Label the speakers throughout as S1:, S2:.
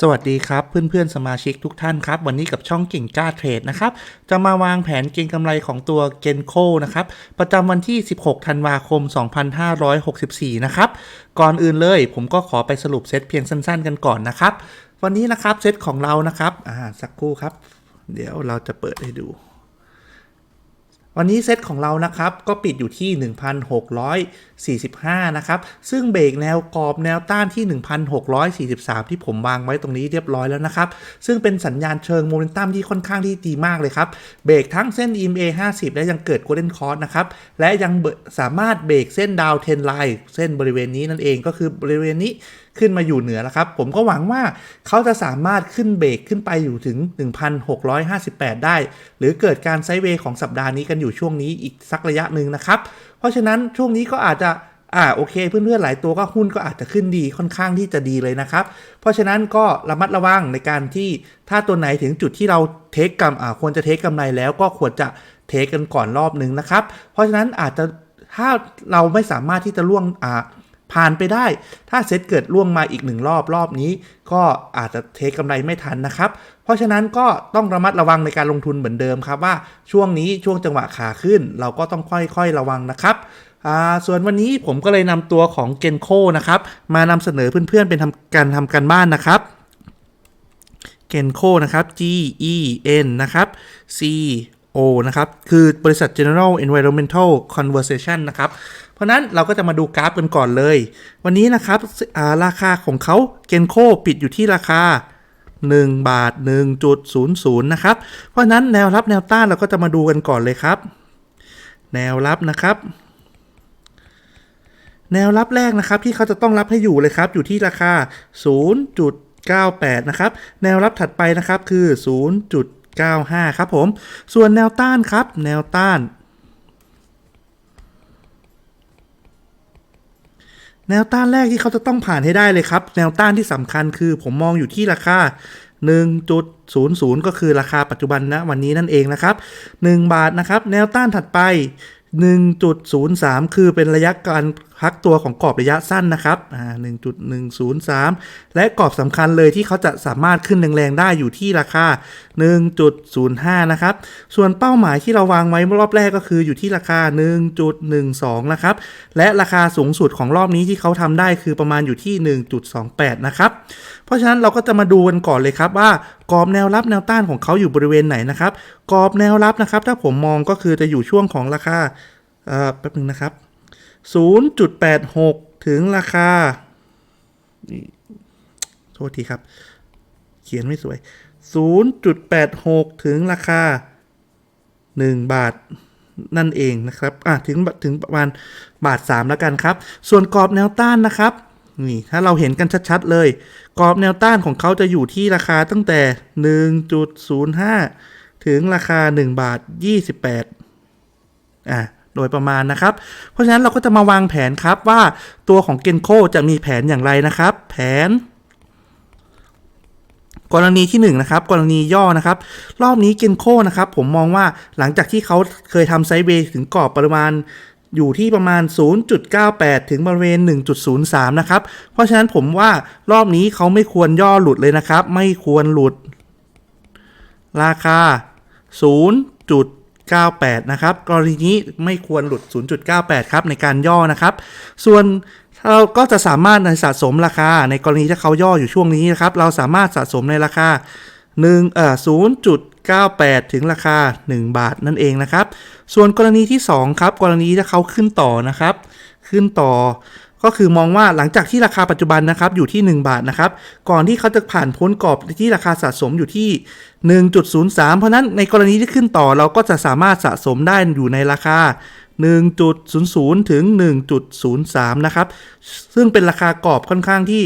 S1: สวัสดีครับ เพื่อนๆ สมาชิกทุกท่านครับ วันนี้กับช่องเก่งกล้าเทรดนะครับ จะมาวางแผนเก็งกำไรของตัวเกนโคนะครับ ประจำวันที่ 16 ธันวาคม 2564 นะครับ ก่อนอื่นเลยผมก็ขอไปสรุปเซตเพียงสั้นๆกันก่อนนะครับ วันนี้นะครับเซตของเรานะครับอ่าสักครู่ครับ เดี๋ยวเราจะเปิดให้ดู วันนี้เซตของเรานะครับก็ปิดอยู่ที่ 1,645 นะครับ ซึ่งเบรกแนวกรอบแนวต้านที่ 1,643 ที่ผมวางไว้ตรงนี้เรียบร้อยแล้วนะครับ ซึ่งเป็นสัญญาณเชิงโมเมนตัมที่ค่อนข้างที่ดีมากเลยครับ เบรกทั้งเส้น EMA 50 และยังเกิด Golden Cross นะครับ และยังสามารถเบรกเส้นดาวเทนไลน์เส้นบริเวณนี้นั่นเองก็คือบริเวณนี้ ขึ้นมาอยู่เหนือแล้วครับ ผมก็หวังว่าเขาจะสามารถขึ้นเบรกขึ้นไปอยู่ถึง 1,658 ได้ หรือเกิดการไซด์เวย์ของสัปดาห์นี้กันอยู่ช่วงนี้อีกสักระยะหนึ่งนะครับ เพราะฉะนั้นช่วงนี้ก็อาจจะอ่าโอเคเพื่อนๆหลายตัวก็หุ้นก็อาจจะขึ้นดีค่อนข้างที่จะดีเลยนะครับ เพราะฉะนั้นก็ระมัดระวังในการที่ถ้าตัวไหนถึงจุดที่เราเทคกำอ่าควรจะเทคกำไรแล้วก็ควรจะเทคกันก่อนรอบหนึ่งนะครับ เพราะฉะนั้นอาจจะถ้าเราไม่สามารถที่จะล่วงอ่า ผ่านไปได้ ถ้าเซตเกิดล่วงมาอีกหนึ่งรอบรอบนี้ ก็อาจจะเทคกำไรไม่ทันนะครับ เพราะฉะนั้นก็ต้องระมัดระวังในการลงทุนเหมือนเดิมครับว่าช่วงนี้ช่วงจังหวะขาขึ้น เราก็ต้องค่อยๆระวังนะครับส่วนวันนี้ผมก็เลยนำตัวของเกนโคนะครับ มานำเสนอเพื่อนๆเป็นทำการทำการบ้านนะครับเกนโคนะครับ G E N นะครับ C O นะครับ คือบริษัท General Environmental Conversation นะครับ เพราะนั้นเราก็จะมาดูกราฟกันก่อนเลย วันนี้นะครับาราคาของเขาเกนโคปิดอยู่ที่ราคา 1 บาท 1.00 นะครับ เพราะฉะนั้นแนวรับแนวต้านเราก็จะมาดูกันก่อนเลยครับ แนวรับนะครับ แนวรับแรกนะครับที่เขาจะต้องรับให้อยู่เลยครับ อยู่ที่ราคา 0.98 นะครับ แนวรับถัดไปนะครับคือ 0.95 ครับผม ส่วนแนวต้านครับ แนวต้าน แนวต้านแรกที่เขาจะต้องผ่านให้ได้เลยครับ แนวต้านที่สำคัญคือผมมองอยู่ที่ราคา 1.00 ก็คือราคาปัจจุบันนะวันนี้นั่นเองนะครับ 1 บาทนะครับ แนวต้านถัดไป 1.03 คือเป็นระยะการพักตัวของกรอบระยะสั้นนะครับ1.103 และกรอบสำคัญเลยที่เขาจะสามารถขึ้นแรงๆได้อยู่ที่ราคา 1.05 นะครับ ส่วนเป้าหมายที่เราวางไว้รอบแรกก็คืออยู่ที่ราคา 1.12 นะครับ และราคาสูงสุดของรอบนี้ที่เขาทำได้คือประมาณอยู่ที่ 1.28 นะครับ เพราะฉะนั้นเราก็จะมาดูกันก่อนเลยครับว่ากรอบแนวรับแนวต้านของเขาอยู่บริเวณไหนนะครับ กรอบแนวรับนะครับ ถ้าผมมองก็คือจะอยู่ช่วงของราคาแป๊บนึงนะครับ 0.86 ถึงราคา นี่โทษทีครับ เขียนไม่สวย 0.86 ถึงราคา 1 บาทนั่นเองนะครับ อะถึงถึงประมาณบาท 3 แล้วกันครับ ส่วนกรอบแนวต้านนะครับ นี่ ถ้าเราเห็นกันชัดๆเลย กรอบแนวต้านของเขาจะอยู่ที่ราคาตั้งแต่ 1.05 ถึงราคา 1 บาท 28 อะ โดยประมาณนะครับ เพราะฉะนั้นเราก็จะมาวางแผนครับว่าตัวของเกนโคจะมีแผนอย่างไรนะครับ แผน กรณีที่1นงนะครับกรณีย่อนะครับ รอบนี้เกนโคนะครับ ผมมองว่าหลังจากที่เขาเคยทำไซด์เวย์ถึงกรอบประมาณอยู่ที่ประมาณ 0.98 ถึงบริเวณ 1.03 นะครับ เพราะฉะนั้นผมว่ารอบนี้เขาไม่ควรย่อหลุดเลยนะครับ ไม่ควรหลุด ราคา 0. 0.98 นะครับ กรณีนี้ไม่ควรหลุด 0.98 ครับ ในการย่อนะครับ ส่วนเราก็จะสามารถในสะสมราคา ในกรณีที่เขาย่ออยู่ช่วงนี้นะครับ เราสามารถสะสมในราคา1เอ่อ0.98 ถึงราคา 1 บาทนั่นเองนะครับ ส่วนกรณีที่ 2 ครับ กรณีถ้าเขาขึ้นต่อนะครับ ขึ้นต่อ ก็คือมองว่าหลังจากที่ราคาปัจจุบันนะครับอยู่ที่ 1 บาทนะครับ ก่อนที่เขาจะผ่านพ้นกรอบที่ราคาสะสมอยู่ที่ 1.03 เพราะนั้นในกรณีที่ขึ้นต่อเราก็จะสามารถสะสมได้อยู่ในราคา 1.00 ถึง 1.03 นะครับ ซึ่งเป็นราคากรอบค่อนข้างที่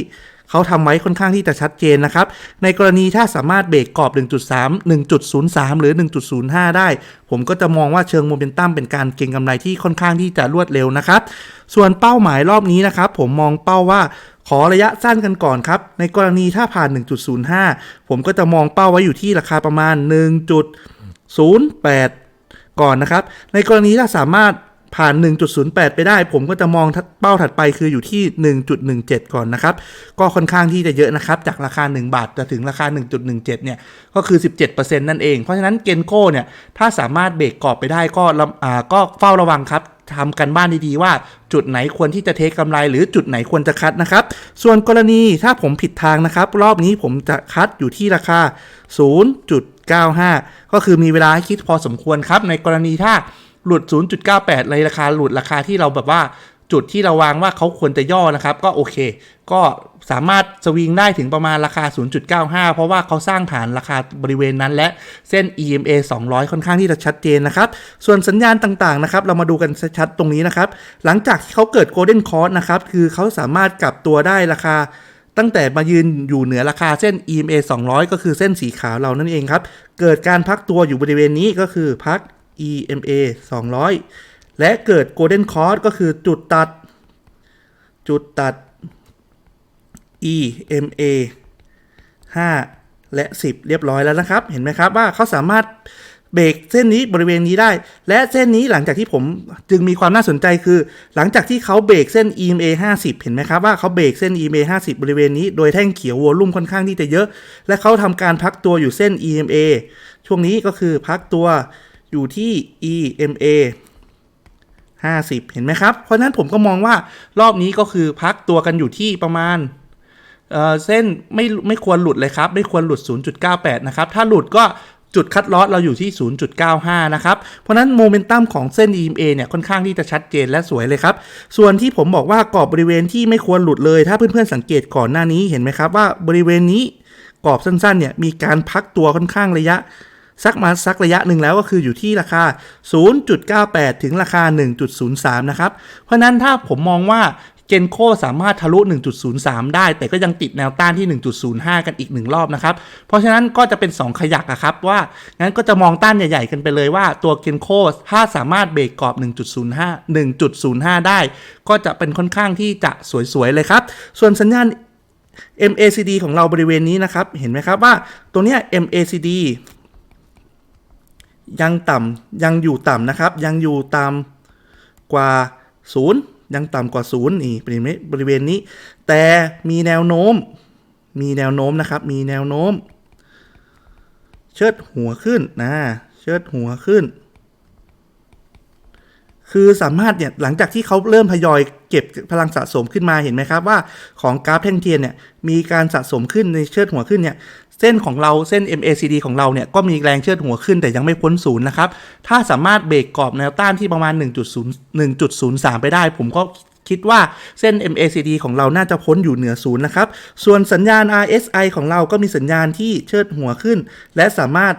S1: เขาทำไว้ค่อนข้างที่จะชัดเจนนะครับ ในกรณีถ้าสามารถเบรกกรอบ 1.3 1.03 หรือ 1.05 ได้ ผมก็จะมองว่าเชิงโมเมนตัมเป็นการเก็งกำไรที่ค่อนข้างที่จะรวดเร็วนะครับ ส่วนเป้าหมายรอบนี้นะครับผมมองเป้าว่าขอระยะสั้นกันก่อนครับ ในกรณีถ้าผ่าน 1.05 ผมก็จะมองเป้าไว้อยู่ที่ราคาประมาณ 1.08 ก่อนนะครับ ในกรณีถ้าสามารถ ผ่าน 1.08 ไปได้ ผมก็จะมองเป้าถัดไปคืออยู่ที่ 1.17 ก่อนนะครับ ก็ค่อนข้างที่จะเยอะนะครับ จากราคา 1 บาทจะถึงราคา 1.17 เนี่ย ก็คือ 17%นั่นเอง เพราะฉะนั้นเกนโก้เนี่ย ถ้าสามารถเบรกกรอบไปได้ก็ระอ่าก็เฝ้าระวังครับทำกันบ้านดีๆว่าจุดไหนควรที่จะเทคกำไร หรือจุดไหนควรจะคัดนะครับ ส่วนกรณีถ้าผมผิดทางนะครับ รอบนี้ผมจะคัดอยู่ที่ราคา 0.95 ก็คือมีเวลาให้คิดพอสมควรครับ ในกรณีถ้า หลุด 0.98 ในราคาหลุดราคาที่เราแบบว่าจุดที่เราวางว่าเขาควรจะย่อนะครับ ก็โอเค ก็สามารถสวิงได้ถึงประมาณราคา 0.95 เพราะว่าเขาสร้างฐานราคาบริเวณนั้น และเส้น EMA 200 ค่อนข้างที่จะชัดเจนนะครับ ส่วนสัญญาณต่างๆนะครับ เรามาดูกันชัดๆตรงนี้นะครับ หลังจากที่เขาเกิด Golden Cross นะครับ คือเขาสามารถกลับตัวได้ราคาตั้งแต่มายืนอยู่เหนือราคาเส้น EMA 200 ก็คือเส้นสีขาวเรานั่นเองครับ เกิดการพักตัวอยู่บริเวณนี้ก็คือพัก EMA 200 และเกิด Golden Cross ก็คือจุดตัด จุดตัด EMA 5 และ 10 เรียบร้อยแล้วนะครับ เห็นไหมครับว่าเขาสามารถเบรกเส้นนี้บริเวณนี้ได้ และเส้นนี้หลังจากที่ผมจึงมีความน่าสนใจคือ หลังจากที่เขาเบรกเส้น EMA 50 เห็นไหมครับว่าเขาเบรกเส้น EMA 50 บริเวณนี้โดยแท่งเขียววอลลุ่มค่อนข้างที่จะเยอะ และเขาทำการพักตัวอยู่เส้น EMA ช่วงนี้ก็คือพักตัว อยู่ที่ EMA 50 เห็นไหมครับ เพราะนั้นผมก็มองว่ารอบนี้ก็คือพักตัวกันอยู่ที่ประมาณเเส้นไม่ไม่ควรหลุดเลยครับ ไม่ควรหลุด 0.98 นะครับ ถ้าหลุดก็จุดคัดลอสเราอยู่ที่ 0.95 นะครับ เพราะนั้นโมเมนตัมของเส้น EMA เนี่ยค่อนข้างที่จะชัดเจนและสวยเลยครับ ส่วนที่ผมบอกว่ากรอบบริเวณที่ไม่ควรหลุดเลย ถ้าเพื่อนๆสังเกตก่อนหน้านี้เห็นไหมครับว่าบริเวณนี้กรอบสั้นๆเนี่ยมีการพักตัวค่อนข้างระยะ สักมาสักระยะหนึ่งแล้วก็คืออยู่ที่ราคา 0.98 ถึงราคา 1.03 นะครับ เพราะนั้นถ้าผมมองว่าเกนโคสามารถทะลุ 1.03 ได้ แต่ก็ยังติดแนวต้านที่ 1.05 กันอีกหนึ่งรอบนะครับ เพราะฉะนั้นก็จะเป็น 2 ขยักอะครับว่า งั้นก็จะมองต้านใหญ่ ๆ กันไปเลยว่าตัวเกนโคถ้าสามารถเบรกกรอบ 1.05 1.05 ได้ ก็จะเป็นค่อนข้างที่จะสวย ๆ เลยครับ ส่วนสัญญาณ MACD ของเราบริเวณนี้นะครับ เห็นไหมครับว่าตัวเนี้ย MACD ยังต่ำยังอยู่ต่ำนะครับ ยังอยู่ต่ำกว่าศูนย์ยังต่ำกว่าศูนย์นี่บริเวณบริเวณนี้ แต่มีแนวโน้ม มีแนวโน้มนะครับ มีแนวโน้ม เชิดหัวขึ้นนะเชิดหัวขึ้น คือสามารถเนี่ยหลังจากที่เขาเริ่มทยอยเก็บพลังสะสมขึ้นมาเห็นไหมครับว่าของกราฟแท่งเทียนเนี่ยมีการสะสมขึ้นในเชิดหัวขึ้นเนี่ยเส้นของเราเส้น MACD ของเราเนี่ยก็มีแรงเชิดหัวขึ้นแต่ยังไม่พ้นศูนย์นะครับ ถ้าสามารถเบรกกรอบแนวต้านที่ประมาณ 1.0 1.03 ไปได้ ผมก็คิดว่าเส้น MACD ของเราน่าจะพ้นอยู่เหนือศูนย์นะครับ ส่วนสัญญาณ RSI ของเราก็มีสัญญาณที่เชิดหัวขึ้น และสามารถ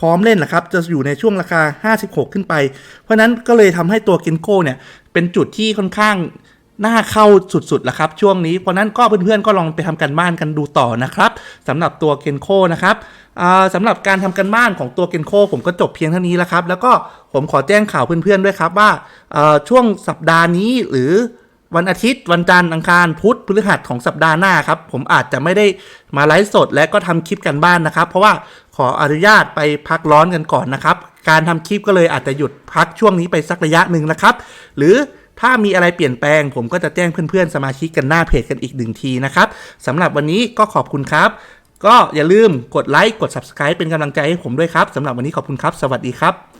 S1: พร้อมเล่นนะครับจะอยู่ในช่วงราคา 56 ขึ้นไป เพราะนั้นก็เลยทำให้ตัวกินโก้เนี่ยเป็นจุดที่ค่อนข้างน่าเข้าสุดๆละครับ ช่วงนี้ เพราะนั้นก็เพื่อนๆก็ลองไปทำกันบ้านกันดูต่อนะครับสำหรับตัวเกนโคนะครับอ่าสำหรับการทำกันบ้านของตัวเกนโคผมก็จบเพียงเท่านี้แล้วครับ แล้วก็ผมขอแจ้งข่าวเพื่อนๆด้วยครับว่าช่วงสัปดาห์นี้หรือวันอาทิตย์ วันจันทร์อังคารพุธพฤหัสของสัปดาห์หน้าครับ ผมอาจจะไม่ได้มาไลฟ์สดและก็ทำคลิปกันบ้านนะครับ เพราะว่า ขออนุญาตไปพักร้อนกันก่อนนะครับ การทำคลิปก็เลยอาจจะหยุดพักช่วงนี้ไปสักระยะหนึ่งนะครับ หรือถ้ามีอะไรเปลี่ยนแปลง ผมก็จะแจ้งเพื่อนๆ สมาชิกกันหน้าเพจกันอีกหนึ่งทีนะครับสำหรับวันนี้ก็ขอบคุณครับ ก็อย่าลืมกดไลค์กด subscribe เป็นกำลังใจให้ผมด้วยครับสำหรับวันนี้ขอบคุณครับ สวัสดีครับ